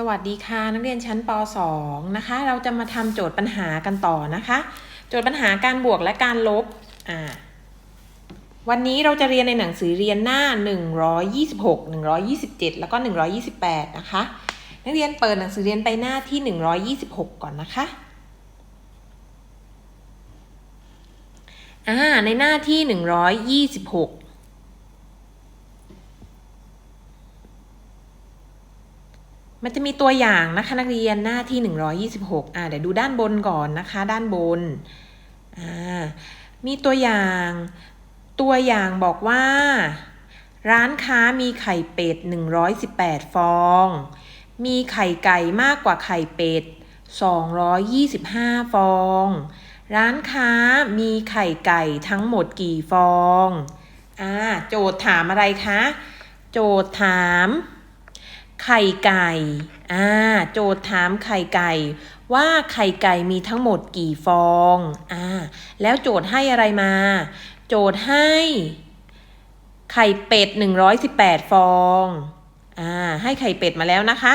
สวัสดีค่ะนักเรียนชั้นป .2 นะคะ เราจะมาทำโจทย์ปัญหากันต่อนะคะ โจทย์ปัญหาการบวกและการลบอ่าวันนี้เราจะเรียนในหนังสือเรียนหน้า 126 127 แล้วก็ 128 นะคะ นักเรียนเปิดหนังสือเรียนไปหน้าที่ 126 ก่อนนะคะอ่าในหน้าที่ 126 มันจะมีตัวอย่างนะคะนักเรียนหน้าที่ 126อ่าเดี๋ยวดูด้านบนก่อนนะคะ ด้านบนอ่ามีตัวอย่าง ตัวอย่างบอกว่า ร้านค้ามีไข่เป็ด 118 ฟอง มีไข่ไก่มากกว่าไข่เป็ด 225 ฟอง ร้านค้ามีไข่ไก่ทั้งหมดกี่ฟองอ่าโจทย์ถามอะไรคะ โจทย์ถาม ไข่ไก่อ่าโจทย์ถามไข่ไก่ ว่าไข่ไก่มีทั้งหมดกี่ฟองอ่าแล้วโจทย์ให้อะไรมา โจทย์ให้ ไข่เป็ด 118 ฟองอ่าให้ไข่เป็ดมาแล้วนะคะ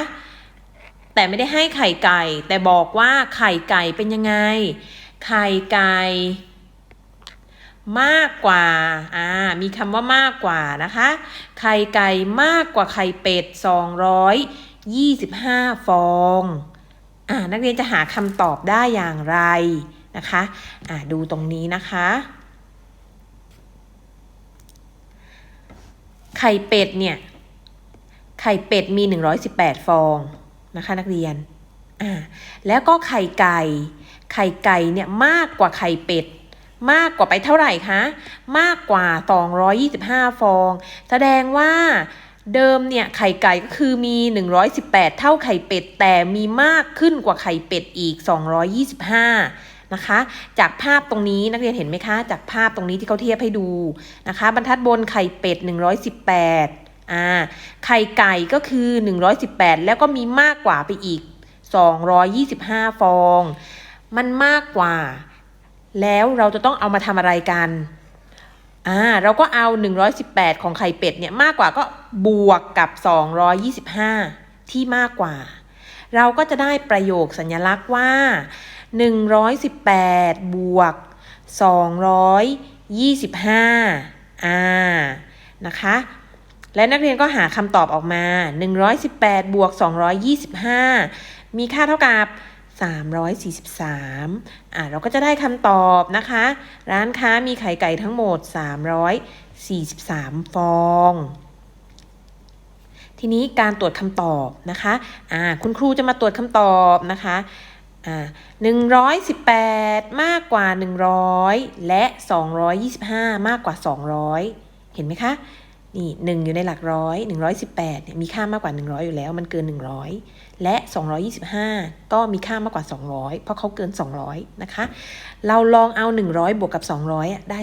แต่ไม่ได้ให้ไข่ไก่ แต่บอกว่าไข่ไก่เป็นยังไง ไข่ไก่ มากกว่า อ่า มีคำว่ามากกว่านะคะ ไข่ไก่มากกว่าไข่เป็ด 225 ฟอง อ่า นักเรียนจะหาคำตอบได้อย่างไรนะคะ อ่า ดูตรงนี้นะคะ ไข่เป็ดเนี่ย ไข่เป็ดมี 118 ฟองนะคะนักเรียน อ่า แล้วก็ไข่ไก่ ไข่ไก่เนี่ยมากกว่าไข่เป็ด มากกว่าไปเท่าไหร่คะ มากกว่า 225 ฟอง แสดงว่าเดิมเนี่ยไข่ไก่ก็คือมี 118 เท่าไข่เป็ด แต่มีมากขึ้นกว่าไข่เป็ดอีก 225 นะคะ จากภาพตรงนี้นักเรียนเห็นไหมคะ จากภาพตรงนี้ที่เขาเทียบให้ดูนะคะ บรรทัดบนไข่เป็ด 118อ่าไข่ไก่ก็คือ 118 แล้วก็มีมากกว่าไปอีก 225 ฟอง มันมากกว่า แล้วเราจะต้องเอามาทำอะไรกันอ่าเราก็เอา 118 ของไข่เป็ดเนี่ยมากกว่าก็บวกกับ 225 ที่มากกว่า เราก็จะได้ประโยคสัญลักษณ์ว่า 118 บวก 225อ่านะคะและนักเรียนก็หาคำตอบออกมา 118 บวก 225 มีค่าเท่ากับ 343อ่าเราก็จะได้คำตอบนะคะ ร้านค้ามีไข่ไก่ทั้งหมด 343 ฟอง ทีนี้การตรวจคำตอบนะคะอ่าคุณครูจะมาตรวจคำตอบนะคะอ่า118 มากกว่า 100 และ 225 มากกว่า 200 เห็นไหมคะนี่หนึ่งอยู่ในหลักร้อย118เนี่ยมีค่ามากกว่า100อยอยู่แล้ว มันเกิน100 และ 225 ก็มีค่ามากกว่า 200 เพราะเขาเกิน 200 นะคะ เราลองเอา 100 บวกกับ 200อะได้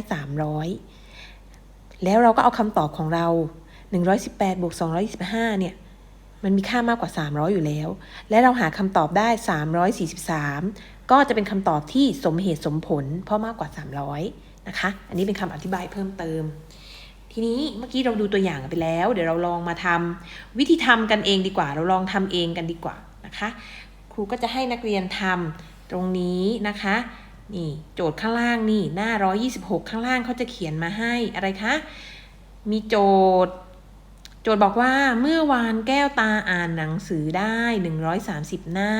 300 แล้วเราก็เอาคำตอบของเรา 118 บวก 225 เนี่ย มันมีค่ามากกว่า 300 อยู่แล้ว และเราหาคำตอบได้ 343 ก็จะเป็นคำตอบที่สมเหตุสมผล เพราะมากกว่า 300 นะคะ อันนี้เป็นคำอธิบายเพิ่มเติม ทีนี้เมื่อกี้เราดูตัวอย่างไปแล้ว เดี๋ยวเราลองมาทำวิธีทำกันเองดีกว่า เราลองทำเองกันดีกว่านะคะ ครูก็จะให้นักเรียนทำตรงนี้นะคะนี่โจทย์ข้างล่างนี่หน้า 126 ข้างล่างเขาจะเขียนมาให้อะไรคะมีโจทย์ โจทย์บอกว่าเมื่อวานแก้วตาอ่านหนังสือได้ 130 หน้า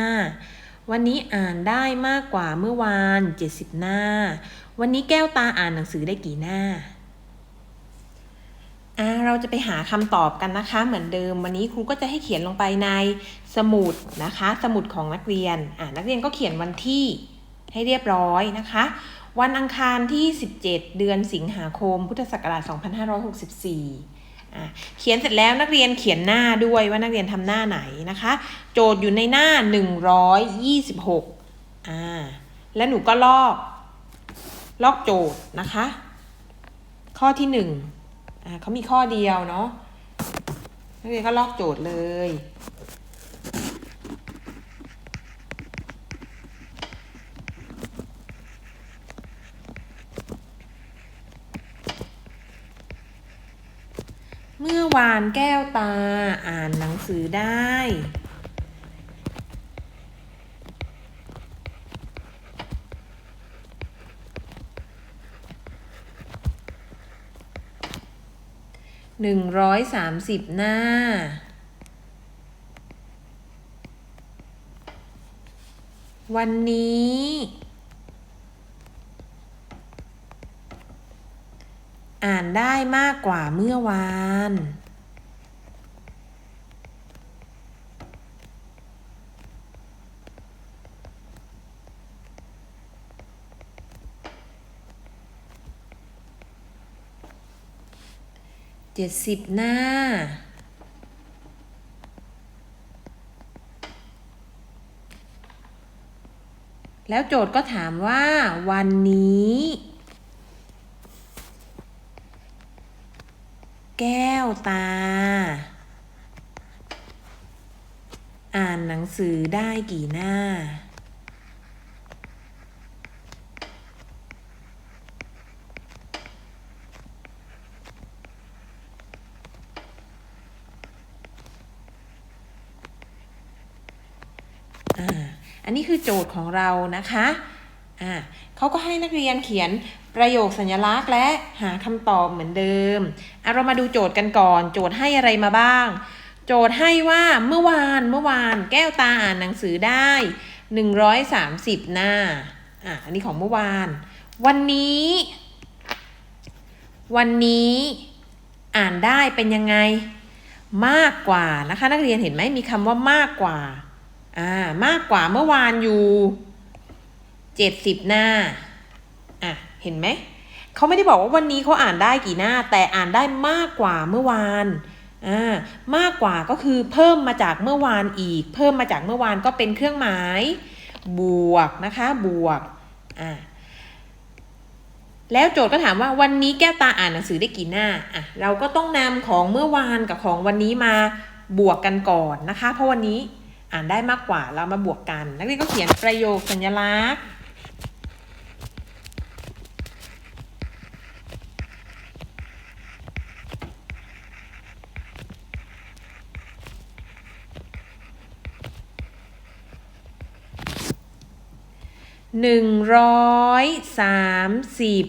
วันนี้อ่านได้มากกว่าเมื่อวาน 70 หน้า วันนี้แก้วตาอ่านหนังสือได้กี่หน้า เราจะไปหาคำตอบกันนะคะ เหมือนเดิมวันนี้ครูก็จะให้เขียนลงไปในสมุดนะคะ สมุดของนักเรียนอ่านักเรียนก็เขียนวันที่ให้เรียบร้อยนะคะ วันอังคารที่ 17 เดือนสิงหาคม พุทธศักราช 2564อ่เขียนเสร็จแล้วนักเรียนเขียนหน้าด้วยว่านักเรียนทำหน้าไหนนะคะ โจทย์อยู่ในหน้า 126อ่าและหนูก็ลอก ลอกโจทย์นะคะ ข้อที่หนึ่ง อ่าเขามีข้อเดียวเนาะนักเรียนก็ลอกโจทย์เลย เมื่อวานแก้วตาอ่านหนังสือได้ หนึ่งร้อยสามสิบหน้า วันนี้ อ่านได้มากกว่าเมื่อวาน จ็ดสิบหน้า แล้วโจทย์ก็ถามว่าวันนี้ แก้วตา อ่านหนังสือได้กี่หน้า อ่า อันนี้คือโจทย์ของเรานะคะอ่าเขาก็ให้นักเรียนเขียนประโยคสัญลักษณ์และหาคำตอบเหมือนเดิมอะเรามาดูโจทย์กันก่อน โจทย์ให้อะไรมาบ้าง โจทย์ให้ว่าเมื่อวานเมื่อวานแก้วตาอ่านหนังสือได้ 130 หน้าอะอันนี้ของเมื่อวาน วันนี้ วันนี้อ่านได้เป็นยังไง มากกว่านะคะ นักเรียนเห็นไหมมีคำว่ามากกว่า อ่ามากกว่าเมื่อวานอยู่เจ็ดสิบหน้า อะ เห็นไหม เขาไม่ได้บอกว่าวันนี้เขาอ่านได้กี่หน้า แต่อ่านได้มากกว่าเมื่อวาน อ่า มากกว่าก็คือเพิ่มมาจากเมื่อวานอีก เพิ่มมาจากเมื่อวานก็เป็นเครื่องหมาย บวกนะคะ บวก อ่าแล้วโจทย์ก็ถามว่าวันนี้แก้วตาอ่านหนังสือได้กี่หน้า อะ เราก็ต้องนำของเมื่อวานกับของวันนี้มาบวกกันก่อนนะคะ เพราะวันนี้ อ่านได้มากกว่าเรามาบวกกัน นักเรียนก็เขียนประโยคสัญลักษณ์ หนึ่งร้อยสามสิบ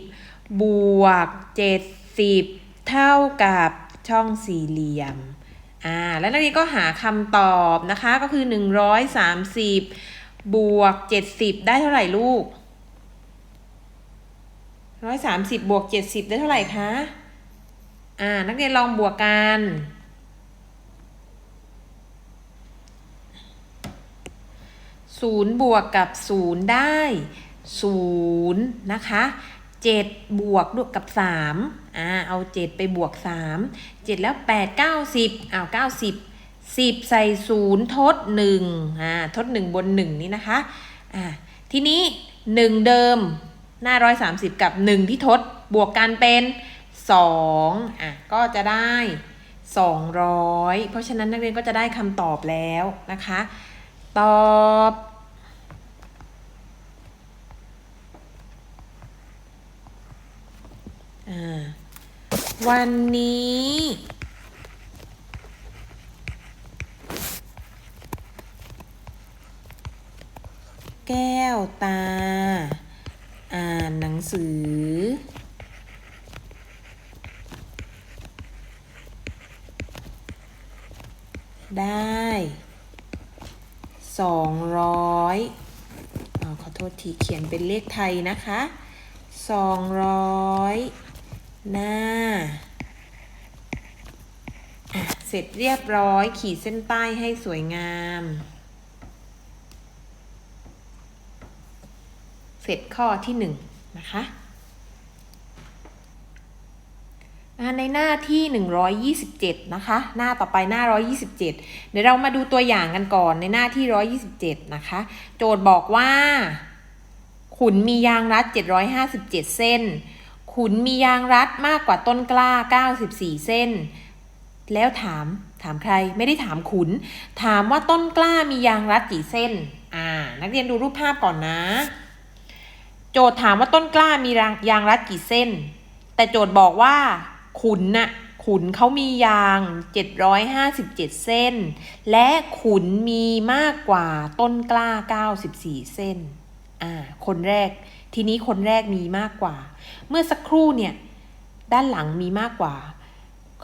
บวกเจ็ดสิบเท่ากับช่องสี่เหลี่ยม แล้วนักเรียนก็หาคำตอบนะคะก็คือหนึ่งร้อยสามสิบบวกเจ็ดสิบได้เท่าไหร่ลูกร้อยสามสิบบวกเจ็ดสิบได้เท่าไหร่คะอ่านักเรียนลองบวกกันศูนย์บวกกับศูนย์ได้ศูนย์นะคะเจ็ดบวกด้วยกับสาม อ่าเอาเจ็ดไปบวกสามเจ็ดแล้วแปดเก้าสิบอ้าวเก้าสิบสิบใส่ศูนย์ทดหนึ่งอ่าทดหนึ่งบนหนึ่งนี่นะคะอ่าทีนี้หนึ่งเดิมหน้าร้อยสามสิบกับหนึ่งที่ทดบวกกันเป็นสองอะก็จะได้สองร้อยเพราะฉะนั้นนักเรียนก็จะได้คำตอบแล้วนะคะ ตอบอ่า วันนี้ แก้วตา อ่านหนังสือ ได้สองร้อยขอโทษทีเขียนเป็นเลขไทยนะคะสองร้อย หน้า เสร็จเรียบร้อยขีดเส้นใต้ให้สวยงาม เสร็จข้อที่หนึ่งนะคะในหน้าที่ 127 นะคะ หน้าต่อไปหน้า 127 เดี๋ยวเรามาดูตัวอย่างกันก่อนในหน้าที่ 127 นะคะ โจทย์บอกว่า ขุนมียางรัด 757 เส้น ขุนมียางรัดมากกว่าต้นกล้า 94 เส้น แล้วถามถามใครไม่ได้ถามขุน ถามว่าต้นกล้ามียางรัดกี่เส้น อ่า นักเรียนดูรูปภาพก่อนนะ โจทย์ถามว่าต้นกล้ามียางรัดกี่เส้น แต่โจทย์บอกว่า ขุนน่ะขุนเขามียาง 757 เส้น และขุนมีมากกว่าต้นกล้า 94 เส้น อ่าคนแรก ทีนี้คนแรกมีมากกว่า เมื่อสักครู่เนี่ย ด้านหลังมีมากกว่า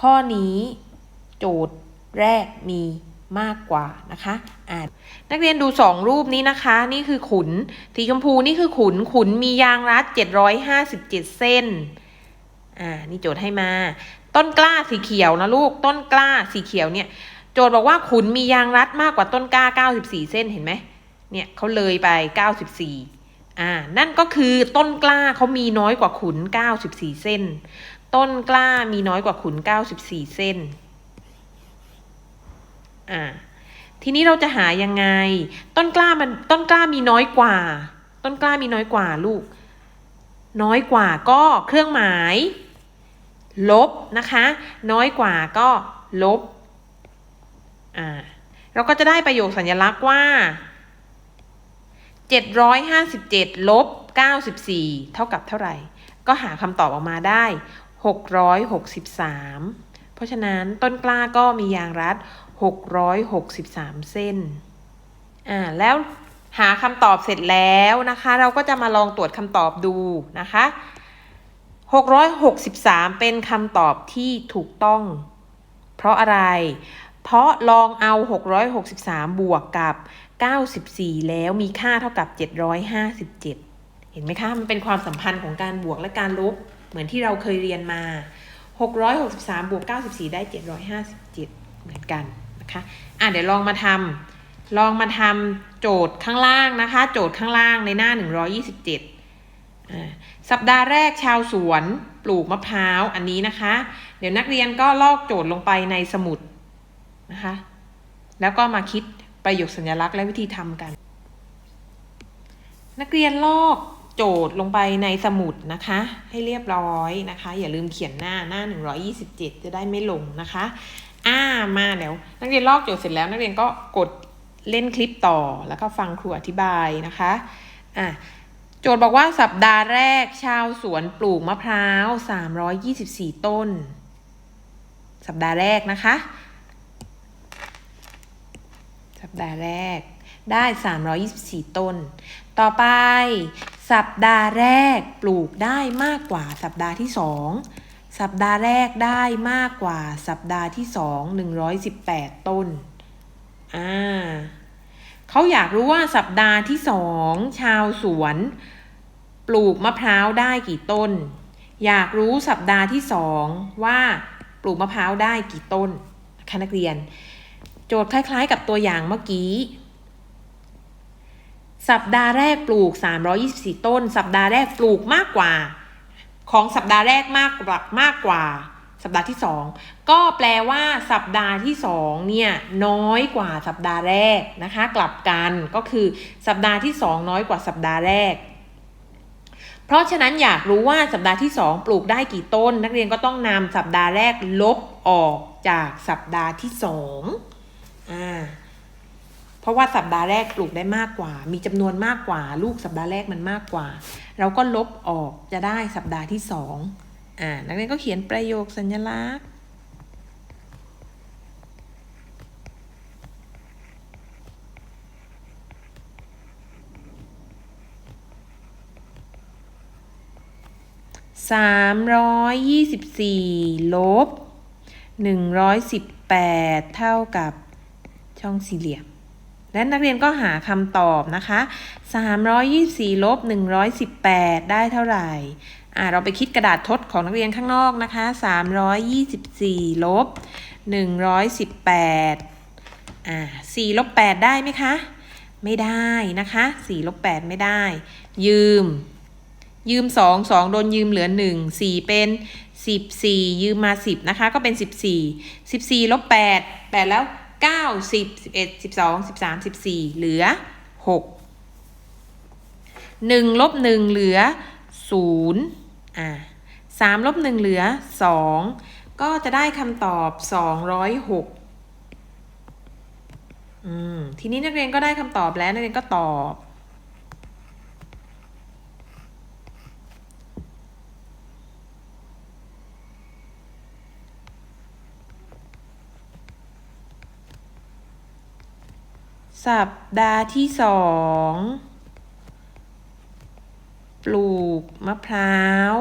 ข้อนี้โจทย์แรกมีมากกว่านะคะอ่านักเรียนดูสองรูปนี้นะคะ นี่คือขุนสีชมพูนี่คือขุนขุนมียางรัด 757 เส้นอ่านี่โจทย์ให้มา ต้นกล้าสีเขียวนะลูกต้นกล้าสีเขียวเนี่ย โจทย์บอกว่าขุนมียางรัดมากกว่าต้นกล้า 94 เส้นเห็นไหม เนี่ยเขาเลยไป 94 อ่า นั่นก็คือต้นกล้าเขามีน้อยกว่าขุน 94 เส้น ต้นกล้ามีน้อยกว่าขุน 94 เส้น อ่า ทีนี้เราจะหายังไง ต้นกล้ามันต้นกล้ามีน้อยกว่า ต้นกล้ามีน้อยกว่าลูก น้อยกว่าก็เครื่องหมาย ลบนะคะ น้อยกว่าก็ลบ อ่า เราก็จะได้ประโยคสัญลักษณ์ว่า 757 ลบ 94 เท่ากับเท่าไหร่ ก็หาคำตอบออกมาได้ 663 เพราะฉะนั้นต้นกล้าก็มียางรัด 663 เส้น อ่า แล้วหาคำตอบเสร็จแล้วนะคะ เราก็จะมาลองตรวจคำตอบดูนะคะ 663 เป็นคำตอบที่ถูกต้อง เพราะอะไร เพราะลองเอา 663 บวกกับ 94 แล้วมีค่าเท่ากับ 757 เห็นไหมคะ มันเป็นความสัมพันธ์ของการบวกและการลบ เหมือนที่เราเคยเรียนมา 663 บวก 94 ได้ 757 เหมือนกันนะคะ อะเดี๋ยวลองมาทำลองมาทำโจทย์ข้างล่างนะคะ โจทย์ข้างล่างในหน้า 127อ่าสัปดาห์แรกชาวสวนปลูกมะพร้าวอันนี้นะคะ เดี๋ยวนักเรียนก็ลอกโจทย์ลงไปในสมุดนะคะ แล้วก็มาคิด ประโยคสัญลักษณ์และวิธีทำกัน นักเรียนลอกโจทย์ลงไปในสมุดนะคะ ให้เรียบร้อยนะคะ อย่าลืมเขียนหน้าหน้า 127 จะได้ไม่ลงนะคะอ่ามาเดี๋ยวนักเรียนลอกโจทย์เสร็จแล้วนักเรียนก็กดเล่นคลิปต่อแล้วก็ฟังครูอธิบายนะคะอ่าโจทย์บอกว่าสัปดาห์แรกชาวสวนปลูกมะพร้าว 324 ต้น สัปดาห์แรกนะคะ ดาห์แรก ได้ 324 ต้น ต่อไป สัปดาห์แรกปลูกได้มากกว่าสัปดาห์ที่ 2 สัปดาห์แรกได้มากกว่าสัปดาห์ที่ 2 118 ต้น อ่าเขาอยากรู้ว่าสัปดาห์ที่ 2 ชาวสวน ปลูกมะพร้าวได้กี่ต้น อยากรู้สัปดาห์ที่ 2 ว่าปลูกมะพร้าวได้กี่ต้นนะคะนักเรียน โจทย์คล้ายๆ กับตัวอย่างเมื่อกี้ สัปดาห์แรกปลูก 324 ต้น สัปดาห์แรกปลูกมากกว่า ของสัปดาห์แรกมากกว่ามากกว่า สัปดาห์ที่ 2 ก็แปลว่า สัปดาห์ที่2เนี่ยน้อยกว่าสัปดาห์แรกนะคะ กลับกันก็คือสัปดาห์ที่ 2 น้อยกว่าสัปดาห์แรกเพราะฉะนั้นอยากรู้ว่าสัปดาห์ที่ 2 ปลูกได้กี่ต้น นักเรียนก็ต้องนำสัปดาห์แรกลบออกจากสัปดาห์ที่ 2 อ่าเพราะว่าสัปดาห์แรกปลูกได้มากกว่า มีจำนวนมากกว่า ลูกสัปดาห์แรกมันมากกว่า เราก็ลบออกจะได้สัปดาห์ที่สองอ่านักเรียนก็เขียนประโยคสัญลักษณ์สามร้อยยี่สิบสี่ลบหนึ่งร้อยสิบแปดเท่ากับ ช่องสี่เหลี่ยม และนักเรียนก็หาคำตอบนะคะ 324ลบ118 ได้เท่าไหร่อ่าเราไปคิดกระดาษทดของนักเรียนข้างนอกนะคะ 324 ลบ 118 อ่า4ลบ 8 ได้ไหมคะ ไม่ได้นะคะ4ลบ 8 ไม่ได้ ยืม ยืม 2 2 โดนยืมเหลือ 1 4 เป็น 14 ยืมมา 10 นะคะ ก็เป็น 14 14 ลบ 8 8 แล้ว 9 10 11 12 13 14 เหลือ 6 1ลบ1เหลือ 0 อ่า3ลบ1เหลือ 2 ก็จะได้คำตอบ 206 อืม ทีนี้นักเรียนก็ได้คำตอบแล้วนักเรียนก็ตอบ สัปดาห์ที่สอง ปลูกมะพร้าว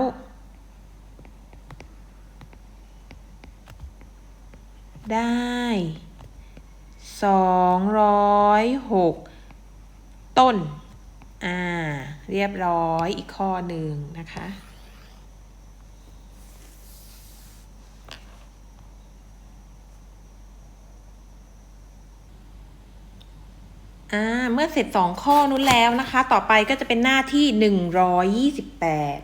ได้สองร้อยหกต้น อ่า เรียบร้อยอีกข้อหนึ่งนะคะ อ่าเมื่อเสร็จสองข้อนู้นแล้วนะคะ ต่อไปก็จะเป็นหน้าที่หนึ่งร้อยยี่สิบแปด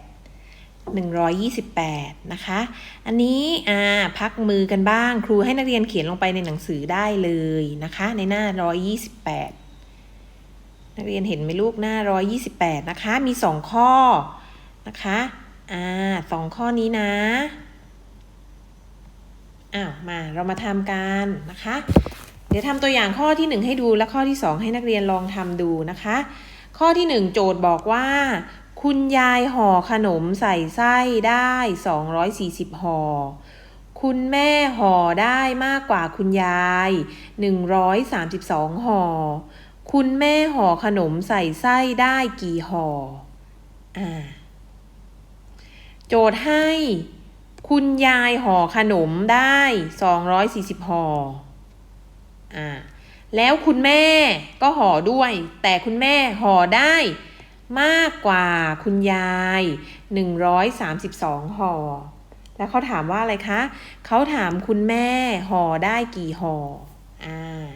128 นะคะ อันนี้อ่าพักมือกันบ้าง ครูให้นักเรียนเขียนลงไปในหนังสือได้เลยนะคะ ในหน้า 128 นักเรียนเห็นไหมลูกหน้า 128 นะคะ มี 2 ข้อนะคะอ่าสองข้อนี้นะอ้าวมาเรามาทำกันนะคะ เดี๋ยวทำตัวอย่างข้อที่ 1 ให้ดูและข้อที่ 2 ให้นักเรียนลองทำดูนะคะ ข้อที่ 1 โจทย์บอกว่า คุณยายห่อขนมใส่ไส้ได้ 240ห่อคุณแม่ห่อได้มากกว่าคุณยาย 132ห่อคุณแม่ห่อขนมใส่ไส้ได้กี่ห่ออ่าโจทย์ให้ คุณยายห่อขนมได้ 240ห่อ อ่าแล้วคุณแม่ก็ห่อด้วย แต่คุณแม่ห่อได้มากกว่าคุณยาย 132ห่อ แล้วเขาถามว่าอะไรคะ เขาถามคุณแม่ห่อได้กี่ห่ออ่า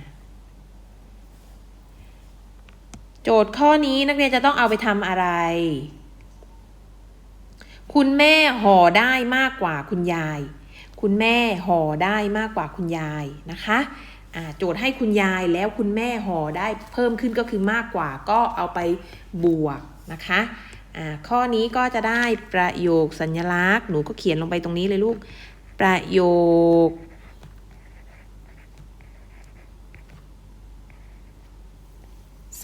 โจทย์ข้อนี้นักเรียนจะต้องเอาไปทำอะไร คุณแม่ห่อได้มากกว่าคุณยาย คุณแม่ห่อได้มากกว่าคุณยายนะคะ โจทย์ให้คุณยายแล้วคุณแม่ห่อได้เพิ่มขึ้นก็คือมากกว่าก็เอาไปบวกนะคะข้อนี้ก็จะได้ประโยคสัญลักษณ์ หนูก็เขียนลงไปตรงนี้เลยลูก ประโยค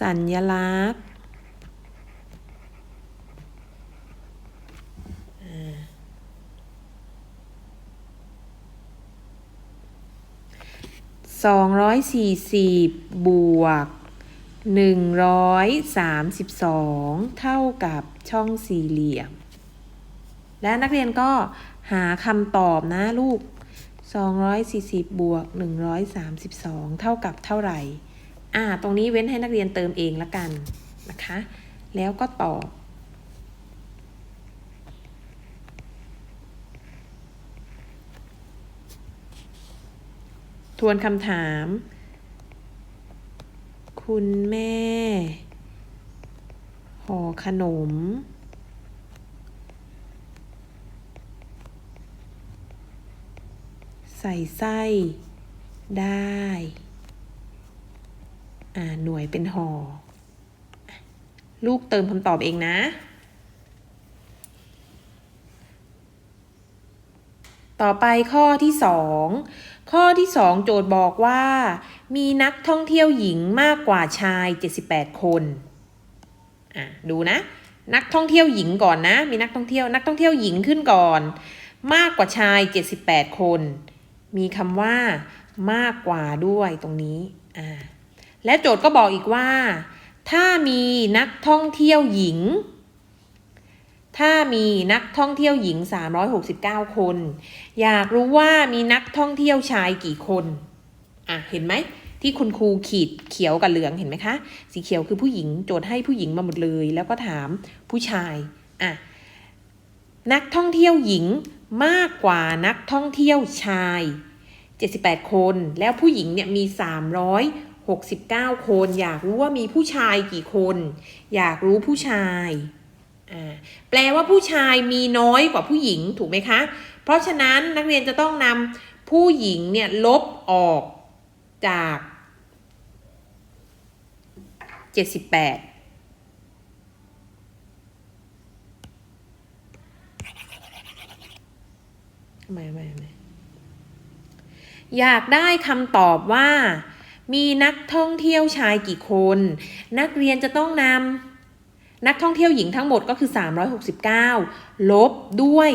สัญลักษณ์ สองร้อยสี่สิบบวกหนึ่งร้อยสามสิบสองเท่ากับช่องสี่เหลี่ยม และนักเรียนก็หาคำตอบนะลูกสองร้อยสี่สิบบวกหนึ่งร้อยสามสิบสองเท่ากับเท่าไหร่ อ่า ตรงนี้เว้นให้นักเรียนเติมเองละกันนะคะ แล้วก็ตอบ ทวนคำถาม คุณแม่ ห่อขนม ใส่ไส้ได้ อ่า หน่วยเป็นห่อ ลูกเติมคำตอบเองนะต่อไปข้อที่สอง ข้อที่สองโจทย์บอกว่า มีนักท่องเที่ยวหญิงมากกว่าชาย 78 คนอะดูนะ นักท่องเที่ยวหญิงก่อนนะ มีนักท่องเที่ยวนักท่องเที่ยวหญิงขึ้นก่อน มากกว่าชาย 78 คน มีคำว่ามากกว่าด้วยตรงนี้อ่าและโจทย์ก็บอกอีกว่า ถ้ามีนักท่องเที่ยวหญิง ถ้ามีนักท่องเที่ยวหญิง 369 คน อยากรู้ว่ามีนักท่องเที่ยวชายกี่คน อะ เห็นไหม ที่คุณครูขีดเขียวกับเหลืองเห็นไหมคะ สีเขียวคือผู้หญิงโจทย์ให้ผู้หญิงมาหมดเลย แล้วก็ถามผู้ชาย อะ นักท่องเที่ยวหญิงมากกว่านักท่องเที่ยวชาย 78 คน แล้วผู้หญิงเนี่ยมี 369 คน อยากรู้ว่ามีผู้ชายกี่คน อยากรู้ผู้ชาย แปลว่าผู้ชายมีน้อยกว่าผู้หญิงถูกไหมคะ เพราะฉะนั้นนักเรียนจะต้องนำผู้หญิงเนี่ยลบออกจาก 78ทำไมทำไมทำไมอยากได้คำตอบว่า มีนักท่องเที่ยวชายกี่คน นักเรียนจะต้องนำ นักท่องเที่ยวหญิงทั้งหมดก็คือ 369 ลบด้วย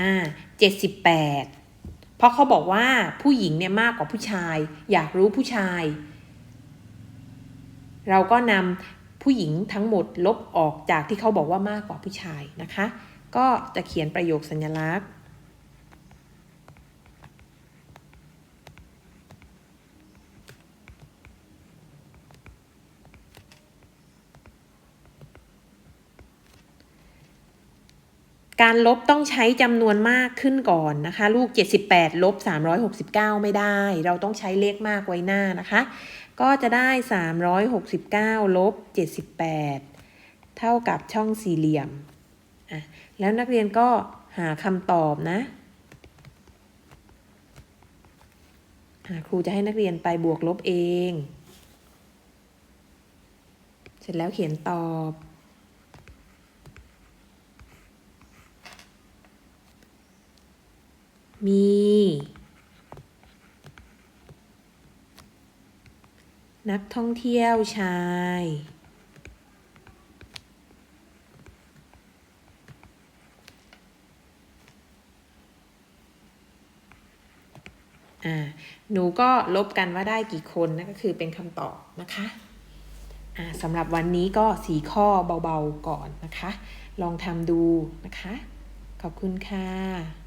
อ่า78 เพราะเขาบอกว่าผู้หญิงเนี่ยมากกว่าผู้ชาย อยากรู้ผู้ชาย เราก็นำผู้หญิงทั้งหมดลบออกจากที่เขาบอกว่ามากกว่าผู้ชายนะคะ ก็จะเขียนประโยคสัญลักษณ์ การลบต้องใช้จำนวนมากขึ้นก่อนนะคะ ลูก 78 ลบ 369 ไม่ได้ เราต้องใช้เลขมากไว้หน้านะคะ ก็จะได้ 369 ลบ 78 เท่ากับช่องสี่เหลี่ยมอะแล้วนักเรียนก็หาคำตอบนะอะครูจะให้นักเรียนไปบวกลบเอง เสร็จแล้วเขียนตอบ มี นักท่องเที่ยวชาย อ่า หนูก็ลบกันว่าได้กี่คนนั่นก็คือเป็นคำตอบนะคะอ่าสำหรับวันนี้ก็สีข้อเบาๆก่อนนะคะ ลองทำดูนะคะ ขอบคุณค่ะ